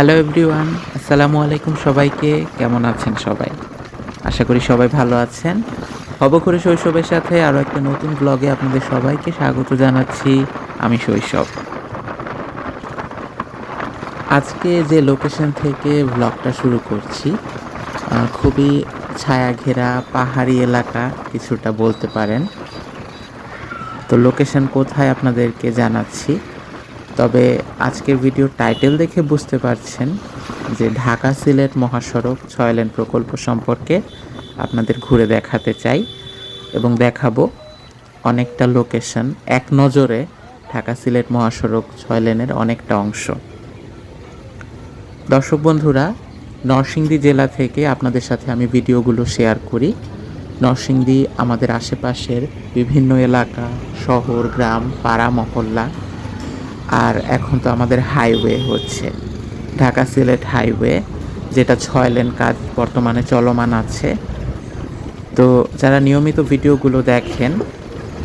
Hello everyone আসসালামু আলাইকুম সবাইকে। কেমন আছেন সবাই? আশা করি সবাই ভালো আছেন। করে শৈশবের সাথে আরও একটা নতুন ব্লগে আপনাদের সবাইকে স্বাগত জানাচ্ছি। আমি শৈশব। আজকে যে লোকেশন থেকে ব্লগটা শুরু করছি খুবই ছায়া ঘেরা পাহাড়ি এলাকা, কিছুটা বলতে পারেন। তো লোকেশন কোথায় আপনাদেরকে জানাচ্ছি। তবে আজকের ভিডিও টাইটেল দেখে বুঝতে পারছেন যে ঢাকা সিলেট মহাসড়ক ছয় লেন প্রকল্প সম্পর্কে আপনাদের ঘুরে দেখাতে চাই এবং দেখাবো অনেকটা লোকেশন এক নজরে ঢাকা সিলেট মহাসড়ক ছয় লেনের অনেকটা অংশ। দর্শক বন্ধুরা, নরসিংদী জেলা থেকে আপনাদের সাথে আমি ভিডিওগুলো শেয়ার করি। নরসিংদী আমাদের আশেপাশের বিভিন্ন এলাকা, শহর, গ্রাম, পাড়া, মহল্লা এখন তো আমাদের হাইওয়ে হচ্ছে। ঢাকা সিলেট হাইওয়ে যেটা ছয় লেন কাজ বর্তমানে চলমান আছে। তো যারা নিয়মিত ভিডিওগুলো দেখেন,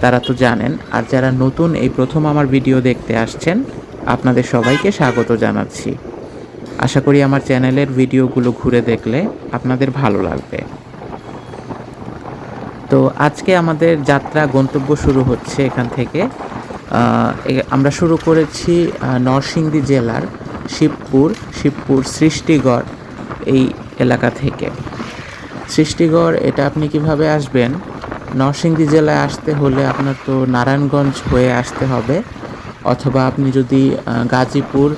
তারা তো জানেন। আর যারা নতুন, এই প্রথম আমার ভিডিও দেখতে আসছেন, আপনাদের সবাইকে স্বাগত জানাচ্ছি। আশা করি আমার চ্যানেলের ভিডিওগুলো ঘুরে দেখলে আপনাদের ভালো লাগবে। তো আজকে আমাদের যাত্রা গন্তব্য শুরু হচ্ছে এখান থেকে। আমরা শুরু করেছি নরসিংদী জেলার শিবপুর শিবপুর সৃষ্টিগড় এই এলাকা থেকে। সৃষ্টিগড়, এটা আপনি কীভাবে আসবেন? নরসিংদী জেলায় আসতে হলে আপনার তো নারায়ণগঞ্জ হয়ে আসতে হবে, অথবা আপনি যদি গাজীপুর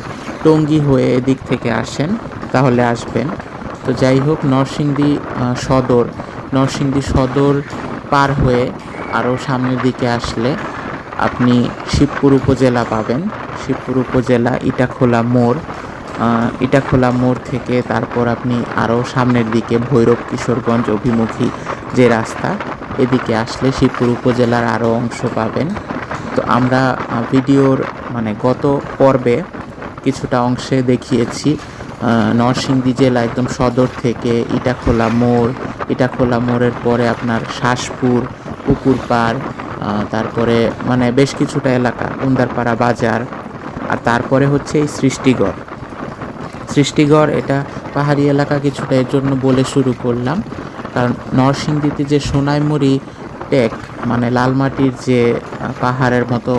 টঙ্গী হয়ে এদিক থেকে আসেন, তাহলে আসবেন। তো যাই হোক, নরসিংদী সদর নরসিংদী সদর পার হয়ে আরও সামনের দিকে আসলে আপনি শিবপুর উপজেলা পাবেন। শিবপুর উপজেলা ইটাখোলা মোড়। ইটাখোলা মোড় থেকে তারপর আপনি আরও সামনের দিকে ভৈরব কিশোরগঞ্জ অভিমুখী যে রাস্তা, এদিকে আসলে শিবপুর উপজেলার আরও অংশ পাবেন। তো আমরা ভিডিওর মানে গত পর্বে কিছুটা অংশে দেখিয়েছি নরসিংদী জেলা একদম সদর থেকে ইটাখোলা মোড়। ইটাখোলা মোড়ের পরে আপনার শাসপুর পুকুরপাড় তারপরে মানে বেশ কিছুটা এলাকা, উন্দারপাড়া বাজার, আর তারপরে হচ্ছে এই সৃষ্টিগড়। সৃষ্টিগড় এটা পাহাড়ি এলাকা কিছুটা এর জন্য বলে শুরু করলাম। কারণ নরসিংদীতে যে সোনাইমুড়ি টেক মানে লালমাটির যে পাহাড়ের মতো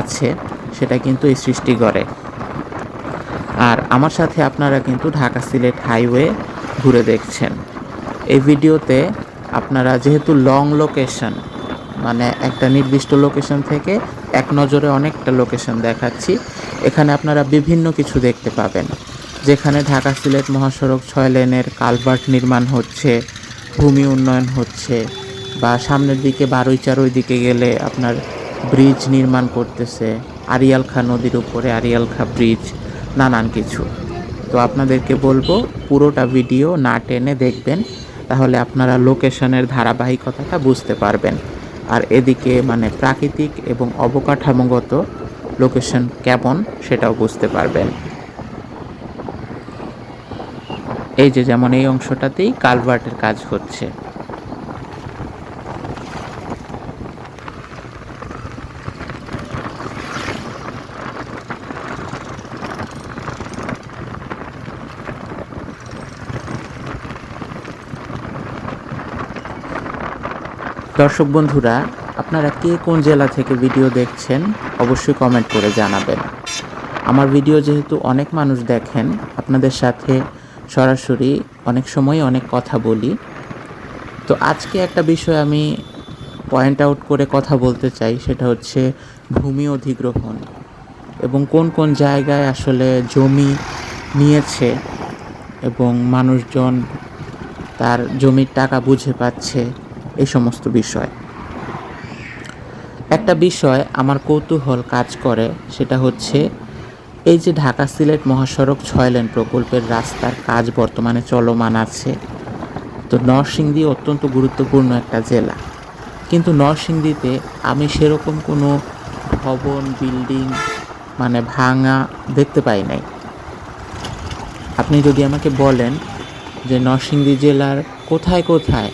আছে, সেটা কিন্তু এই সৃষ্টিগড়ে। আর আমার সাথে আপনারা কিন্তু ঢাকা সিলেট হাইওয়ে ঘুরে দেখছেন। এই ভিডিওতে আপনারা যেহেতু লং লোকেশন মানে একটা নির্দিষ্ট লোকেশন থেকে এক নজরে অনেকটা লোকেশন দেখাচ্ছি। এখানে আপনারা বিভিন্ন কিছু দেখতে পাবেন। যেখানে ঢাকা সিলেট মহাসড়ক ছয় লেনের কালভার্ট নির্মাণ হচ্ছে, ভূমি উন্নয়ন হচ্ছে বা সামনের দিকে বারুইচার ওই দিকে গেলে আপনার ব্রিজ নির্মাণ করতেছে আরিয়াল খা নদীর উপরে আরিয়াল খা ব্রিজ নানান কিছু। তো আপনাদেরকে বলব, পুরোটা ভিডিও না টেনে দেখবেন, তাহলে আপনারা লোকেশনের ধারাবাহিকতাটা বুঝতে পারবেন। আর এদিকে মানে প্রাকৃতিক এবং অবকাঠামোগত লোকেশন কেমন সেটাও বুঝতে পারবেন। এই যে যেমন এই অংশটাতেই কালভার্টের কাজ হচ্ছে। দর্শক বন্ধুরা, আপনারা কে কোন জেলা থেকে ভিডিও দেখছেন, অবশ্যই কমেন্ট করে জানাবেন। আমার ভিডিও যেহেতু অনেক মানুষ দেখেন, আপনাদের সাথে সরাসরি অনেক সময় অনেক কথা বলি। তো আজকে একটা বিষয় আমি পয়েন্ট আউট করে কথা বলতে চাই, সেটা হচ্ছে ভূমি অধিগ্রহণ এবং কোন কোন জায়গায় আসলে জমি নিয়েছে এবং মানুষজন তার জমির টাকা বুঝে পাচ্ছে। এই সমস্ত বিষয়। একটা বিষয় আমার কৌতূহল কাজ করে, সেটা হচ্ছে এই যে ঢাকা সিলেট মহাসড়ক ছয় লেন প্রকল্পের রাস্তার কাজ বর্তমানে চলমান আছে। তো নরসিংদী অত্যন্ত গুরুত্বপূর্ণ একটা জেলা। কিন্তু নরসিংদীতে আমি সেরকম কোনো ভবন, বিল্ডিং মানে ভাঙা দেখতে পাই নাই। আপনি যদি আমাকে বলেন যে নরসিংদী জেলার কোথায় কোথায়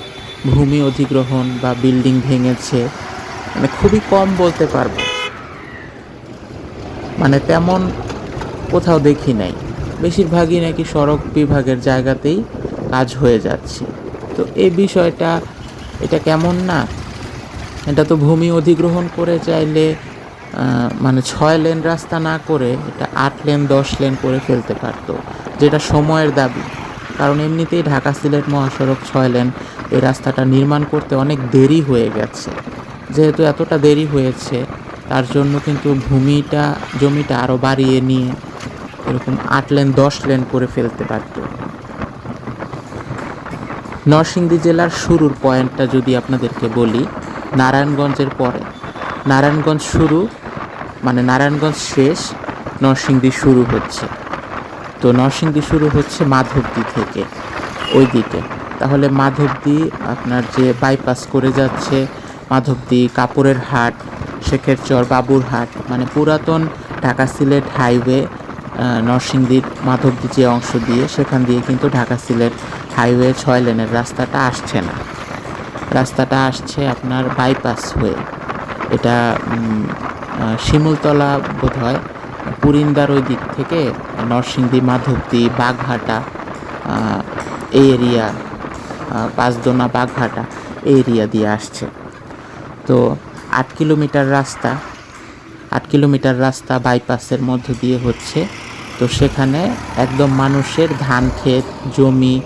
ভূমি অধিগ্রহণ বা বিল্ডিং ভেঙেছে মানে খুবই কম বলতে পারব। মানে তেমন কোথাও দেখি নাই। বেশিরভাগই নাকি সড়ক বিভাগের জায়গাতেই কাজ হয়ে যাচ্ছে। তো এই বিষয়টা, এটা কেমন না? এটা তো ভূমি অধিগ্রহণ করে চাইলে মানে ছয় লেন রাস্তা না করে, এটা আট লেন, দশ লেন করে ফেলতে পারতো, যেটা সময়ের দাবি। কারণ এমনিতেই ঢাকা সিলেট মহাসড়ক ছয় লেন এই রাস্তাটা নির্মাণ করতে অনেক দেরি হয়ে গেছে। যেহেতু এতটা দেরি হয়েছে, তার জন্য কিন্তু ভূমিটা, জমিটা আরও বাড়িয়ে নিয়ে এরকম আট লেন, দশ লেন করে ফেলতে পারতো। নরসিংদী জেলার শুরুর পয়েন্টটা যদি আপনাদেরকে বলি, নারায়ণগঞ্জের পরে। নারায়ণগঞ্জ শুরু মানে নারায়ণগঞ্জ শেষ, নরসিংদী শুরু হচ্ছে। তো নরসিংদী শুরু হচ্ছে মাধবদী থেকে। ওই দিকে তাহলে মাধবদী আপনার যে বাইপাস করে যাচ্ছে মাধবদী কাপড়ের হাট, শেখের চর, বাবুর হাট মানে পুরাতন ঢাকা সিলেট হাইওয়ে নরসিংদীর মাধবদী যে অংশ দিয়ে, সেখান দিয়ে কিন্তু ঢাকা সিলেট হাইওয়ে ছয় লেনের রাস্তাটা আসছে না। রাস্তাটা আসছে আপনার বাইপাস হয়ে। এটা শিমুলতলা বোধ হয় পুরিন্দার ওই দিক থেকে নরসিংদী মাধবদী বাগহাটা আহ, এই এরিয়া পাঁচদোনা বাগহাটা এই এরিয়া দিয়ে আসছে। তো আট কিলোমিটার রাস্তা আট কিলোমিটার রাস্তা বাইপাসের মধ্য দিয়ে হচ্ছে। তো সেখানে একদম মানুষের ধান ক্ষেত জমি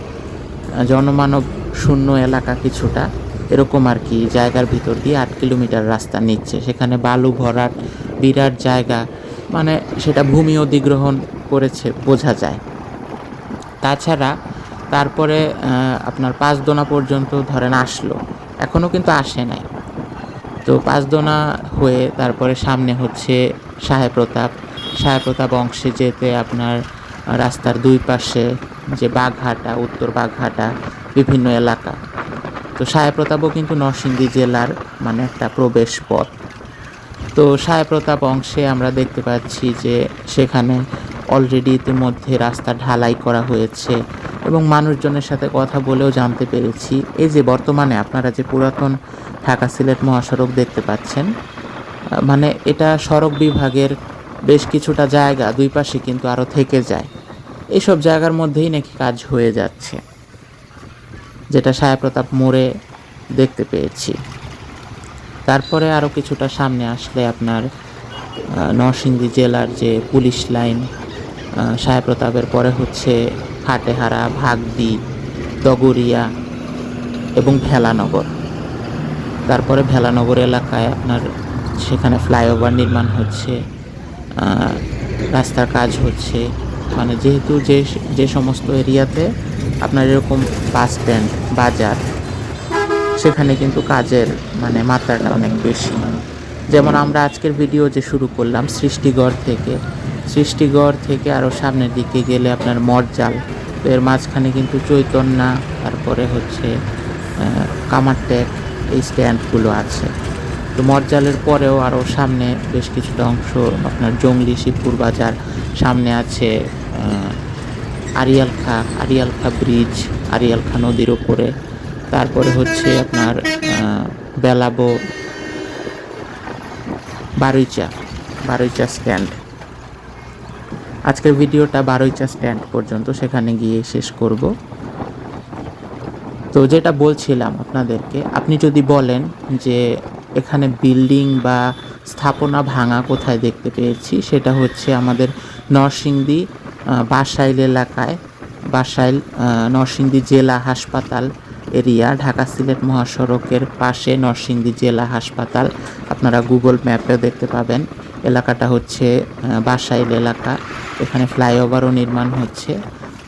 জনমানব শূন্য এলাকা কিছুটা এরকম আর কি জায়গার ভিতর দিয়ে আট কিলোমিটার রাস্তা নিচ্ছে। সেখানে বালু ভরাট বিরাট জায়গা মানে সেটা ভূমি অধিগ্রহণ করেছে, বোঝা যায়। তাছাড়া তারপরে আপনার পাঁচদোনা পর্যন্ত ধরেন আসলো। এখনও কিন্তু আসে নাই। তো পাঁচদোনা হয়ে তারপরে সামনে হচ্ছে সাহেব প্রতাপ। সাহেব প্রতাপ অংশে যেতে আপনার রাস্তার দুই পাশে যে বাঘহাটা, উত্তর বাঘহাটা, বিভিন্ন এলাকা। তো সাহেব প্রতাপও কিন্তু নরসিংদী জেলার মানে একটা প্রবেশ পথ। তো সাহেব প্রতাপ অংশে আমরা দেখতে পাচ্ছি যে সেখানে অলরেডি ইতিমধ্যে রাস্তা ঢালাই করা হয়েছে এবং মানুষজনের সাথে কথা বলেও জানতে পেরেছি। এই যে বর্তমানে আপনারা যে পুরাতন ঢাকা সিলেট মহাসড়ক দেখতে পাচ্ছেন মানে এটা সড়ক বিভাগের বেশ কিছুটা জায়গা দুই পাশে কিন্তু আরও থেকে যায়। এইসব জায়গার মধ্যেই নাকি কাজ হয়ে যাচ্ছে, যেটা সাহেব প্রতাপ মোড়ে দেখতে পেয়েছি। তারপরে আরও কিছুটা সামনে আসলে আপনার নরসিংদী জেলার যে পুলিশ লাইন সাহেব প্রতাপের পরে হচ্ছে হাটেহারা, ভাগদি, দগরিয়া এবং ভেলানগর। তারপরে ভেলানগর এলাকায় আপনার সেখানে ফ্লাইওভার নির্মাণ হচ্ছে রাস্তার কাজ হচ্ছে। মানে যেহেতু যে যে সমস্ত এরিয়াতে আপনার এরকম বাস স্ট্যান্ড, বাজার সেখানে কিন্তু কাজের মানে মাত্রাটা অনেক বেশি। যেমন আমরা আজকের ভিডিও যে শুরু করলাম, সৃষ্টিগড় থেকে। সৃষ্টিগড় থেকে আরও সামনের দিকে গেলে আপনার মরজাল। তো এর মাঝখানে কিন্তু চৈতন্যা, তারপরে হচ্ছে কামারটেক এই স্ট্যান্ডগুলো আছে। তো মরজালের পরেও আরও সামনে বেশ কিছুটা অংশ আপনার জঙ্গলি শিবপুর বাজার। সামনে আছে আরিয়ালখা আরিয়ালখা ব্রিজ আরিয়ালখা নদীর ওপরে। তারপরে হচ্ছে আপনার বেলাবো বারুইচা বারুইচা স্ট্যান্ড। আজকের ভিডিওটা বারুইচা স্ট্যান্ড পর্যন্ত সেখানে গিয়ে শেষ করব। তো যেটা বলছিলাম আপনাদেরকে, আপনি যদি বলেন যে এখানে বিল্ডিং বা স্থাপনা ভাঙা কোথায় দেখতে পেয়েছি, সেটা হচ্ছে আমাদের নরসিংদী বাসাইল এলাকায়, বাসাইল নরসিংদী জেলা হাসপাতাল এরিয়া, ঢাকা সিলেট মহাসড়কের পাশে নরসিংদী জেলা হাসপাতাল। আপনারা গুগল ম্যাপে দেখতে পাবেন। এলাকাটা হচ্ছে বাসাইল এলাকা। এখানে ফ্লাইওভারও নির্মাণ হচ্ছে।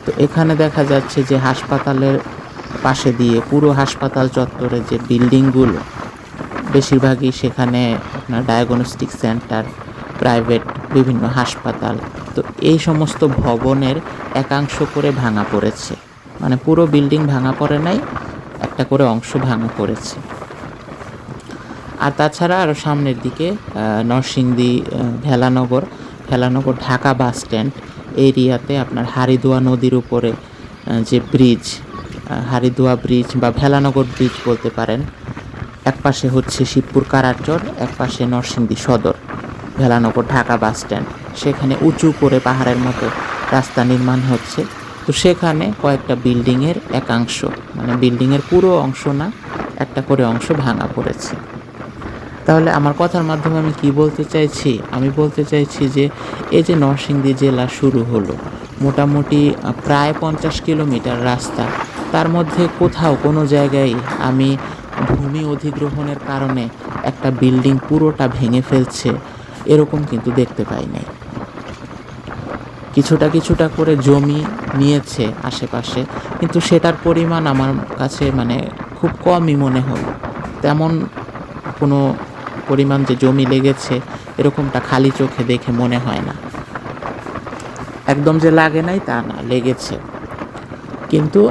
তো এখানে দেখা যাচ্ছে যে হাসপাতালের পাশে দিয়ে পুরো হাসপাতাল চত্বরে যে বিল্ডিংগুলো, বেশিরভাগই সেখানে আপনার ডায়াগনস্টিক সেন্টার প্রাইভেট বিভিন্ন হাসপাতাল। তো এই সমস্ত ভবনের একাংশ করে ভাঙা পড়েছে। মানে পুরো বিল্ডিং ভাঙা পড়ে নাই একটা করে অংশ ভাঙা পড়েছে। আর তাছাড়া আরও সামনের দিকে নরসিংদী ভেলানগর ভেলানগর ঢাকা বাস স্ট্যান্ড এরিয়াতে আপনার হারিদুয়া নদীর উপরে যে ব্রিজ হারিদুয়া ব্রিজ বা ভেলানগর ব্রিজ বলতে পারেন, এক পাশে হচ্ছে শিবপুর কারারচর, এক পাশে নরসিংদী সদর, ভেলানগর ঢাকা বাস স্ট্যান্ড। সেখানে উঁচু করে পাহাড়ের মতো রাস্তা নির্মাণ হচ্ছে। তো সেখানে কয়েকটা বিল্ডিংয়ের একাংশ মানে বিল্ডিংয়ের পুরো অংশ না, একটা করে অংশ ভাঙা পড়েছে। তাহলে আমার কথার মাধ্যমে আমি কি বলতে চাইছি? আমি বলতে চাইছি যে এই যে নরসিংদী জেলা শুরু হলো, মোটামুটি প্রায় পঞ্চাশ কিলোমিটার রাস্তা, তার মধ্যে কোথাও কোনো জায়গায় আমি ভূমি অধিগ্রহণের কারণে একটা বিল্ডিং পুরোটা ভেঙে ফেলছে, এরকম কিন্তু দেখতে পাই নাই। কিছুটা কিছুটা করে জমি নিয়েছে আশেপাশে, কিন্তু সেটার পরিমাণ আমার কাছে মানে খুব কমই মনে হলো তেমন কোনো পরিমাণ যে জমি লেগেছে, এরকমটা খালি চোখে দেখে মনে হয় না। একদম যে লাগে নাই তা না, লেগেছে। কিন্তু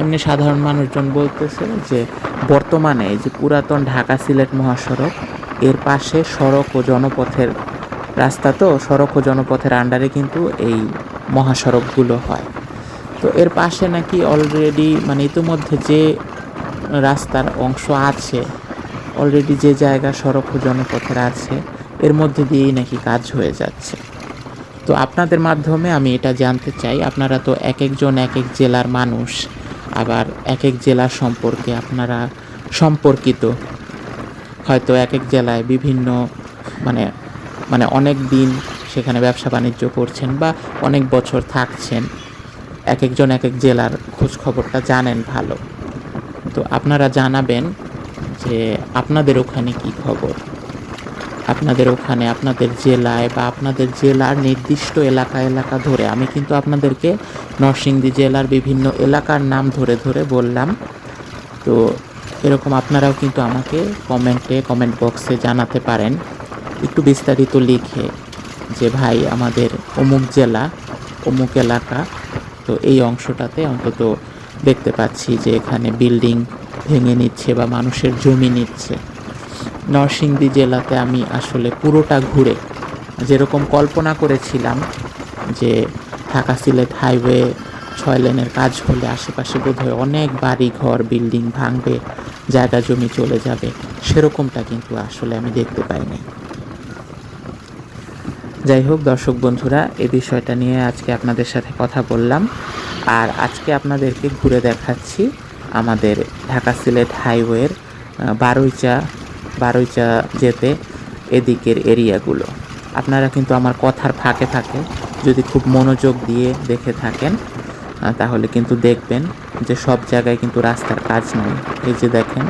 এমনি সাধারণ মানুষজন বলতেছে যে বর্তমানে যে পুরাতন ঢাকা সিলেট মহাসড়ক, এর পাশে সড়ক ও জনপথের রাস্তা তো সড়ক ও জনপথের আন্ডারে কিন্তু এই মহাসড়কগুলো হয়। তো এর পাশে নাকি অলরেডি মানে ইতিমধ্যে যে রাস্তার অংশ আছে অলরেডি যে জায়গা সড়ক ও জনপথের আছে, এর মধ্যে দিয়েই নাকি কাজ হয়ে যাচ্ছে। তো আপনাদের মাধ্যমে আমি এটা জানতে চাই, আপনারা তো এক একজন এক এক জেলার মানুষ, আবার এক এক জেলা সম্পর্কে আপনারা সম্পর্কিত। হয়তো এক এক জেলায় বিভিন্ন মানে মানে অনেক দিন সেখানে ব্যবসা বাণিজ্য করছেন বা অনেক বছর থাকছেন। এক একজন এক এক জেলার খোঁজ খবরটা জানেন ভালো। তো আপনারা জানাবেন যে আপনাদের ওখানে কি খবর? আপনাদের ওখানে আপনাদের জেলায় বা আপনাদের জেলার নির্দিষ্ট এলাকা এলাকা ধরে, আমি কিন্তু আপনাদেরকে নরসিংদী জেলার বিভিন্ন এলাকার নাম ধরে ধরে বললাম। তো এরকম আপনারাও কিন্তু আমাকে কমেন্টে, কমেন্ট বক্সে জানাতে পারেন। একটু বিস্তারিত লিখে যে ভাই আমাদের অমুক জেলা, অমুক এলাকা, তো এই অংশটাতে অন্তত দেখতে পাচ্ছি যে এখানে বিল্ডিং ভেঙে নিচ্ছে বা মানুষের জমি নিচ্ছে। নরসিংদী জেলাতে আমি আসলে পুরোটা ঘুরে যেরকম কল্পনা করেছিলাম যে ঢাকা সিলেট হাইওয়ে ছয় লেনের কাজ হলে আশেপাশে বোধহয় অনেক বাড়ি ঘর বিল্ডিং ভাঙবে, জায়গা জমি চলে যাবে, সেরকমটা কিন্তু আসলে আমি দেখতে পাইনি। যাই হোক দর্শক বন্ধুরা এই বিষয়টা নিয়ে আজকে আপনাদের সাথে কথা বললাম। আর আজকে আপনাদেরকে ঘুরে দেখাচ্ছি আমাদের ঢাকা সিলেট হাইওয়ের বারুইচা বারুইচা যেতে এদিকের এরিয়াগুলো। আপনারা কিন্তু আমার কথার ফাঁকে ফাঁকে যদি খুব মনোযোগ দিয়ে দেখে থাকেন তাহলে কিন্তু দেখবেন যে সব জায়গায় কিন্তু রাস্তার কাজ নেই এই যে দেখেন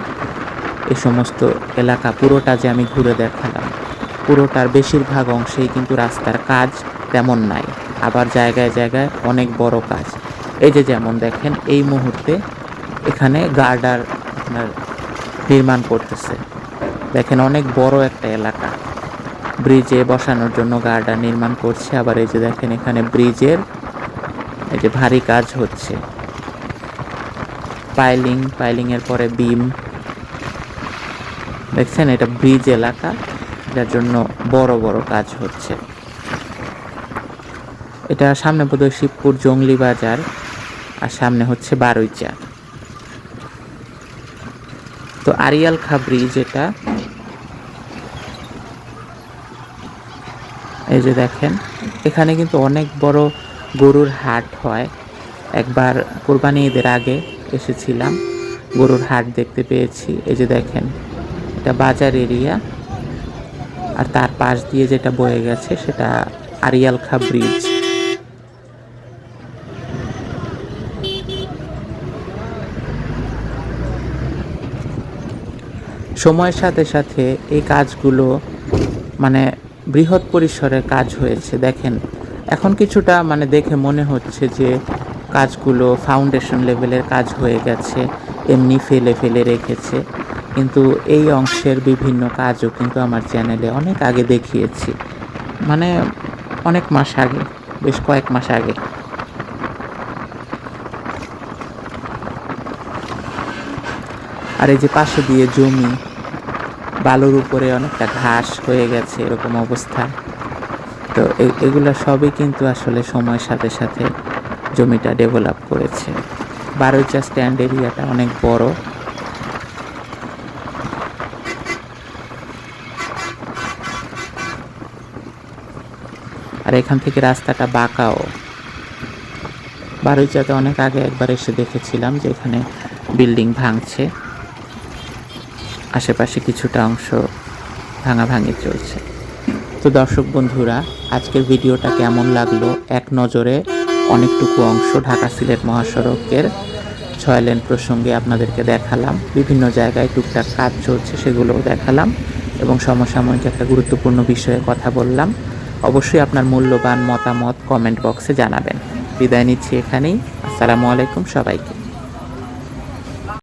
এই সমস্ত এলাকা পুরোটা যে আমি ঘুরে দেখালাম। পুরোটার বেশিরভাগ অংশেই কিন্তু রাস্তার কাজ তেমন নাই, আবার জায়গায় জায়গায় অনেক বড় কাজ। এই যে যেমন দেখেন, এই মুহূর্তে এখানে গার্ডার আপনার নির্মাণ করতেছে। দেখেন অনেক বড় একটা এলাকা। ব্রিজে বসানোর জন্য গার্ডার নির্মাণ করছে, আবার এই যে দেখেন এখানে ব্রিজের এই যে ভারী কাজ হচ্ছে। পাইলিং পাইলিং এর পরে বিম। দেখছেন, এটা ব্রিজ এলাকা। যার জন্য বড় বড় কাজ হচ্ছে। এটা সামনে বোধহয় শিবপুর জঙ্গলি বাজার, আর সামনে হচ্ছে বারুইচা। তো আরিয়াল খাবরি যেটা, এই যে দেখেন, এখানে কিন্তু অনেক বড় গরুর হাট হয়। একবার কোরবানি ঈদের আগে এসেছিলাম, গরুর হাট দেখতে পেয়েছি। এই যে দেখেন, এটা বাজার এরিয়া। আর তার পাশ দিয়ে যেটা বয়ে গেছে সেটা আরিয়াল খা ব্রিজ সময়ের সাথে সাথে এই কাজগুলো মানে বৃহৎ পরিসরে কাজ হয়েছে, দেখেন। এখন কিছুটা মানে দেখে মনে হচ্ছে যে কাজগুলো ফাউন্ডেশন লেভেলের কাজ হয়ে গেছে, এমনি ফেলে ফেলে রেখেছে। কিন্তু এই অংশের বিভিন্ন কাজও কিন্তু আমার চ্যানেলে অনেক আগে দেখিয়েছি। মানে অনেক মাস আগে, বেশ কয়েক মাস আগে। আর এই যে পাশে দিয়ে জমি, বালুর উপরে অনেকটা ঘাস হয়ে গেছে এরকম অবস্থা। তো এগুলো সবই কিন্তু আসলে সময়ের সাথে সাথে জমিটা ডেভেলপ করেছে। বারোইচা স্ট্যান্ড এরিয়াটা অনেক বড়। আর এখান থেকে রাস্তাটা বাঁকাও। বারুইচাতে অনেক আগে একবার এসে দেখেছিলাম যে এখানে বিল্ডিং ভাঙছে। আশেপাশে কিছুটা অংশ ভাঙাভাঙি চলছে। তো দর্শক বন্ধুরা, আজকের ভিডিওটা কেমন লাগল? এক নজরে অনেকটুকু অংশ ঢাকা সিলেট মহাসড়কের ছয় লেন প্রসঙ্গে আপনাদেরকে দেখালাম। বিভিন্ন জায়গায় টুকটাক কাজ চলছে, সেগুলোও দেখালাম এবং সমসাময়িক একটা গুরুত্বপূর্ণ বিষয়ে কথা বললাম। অবশ্যই আপনার মূল্যবান মতামত কমেন্ট বক্সে জানাবেন। বিদায় নিচ্ছি এখানেই। আসসালামু আলাইকুম সবাইকে।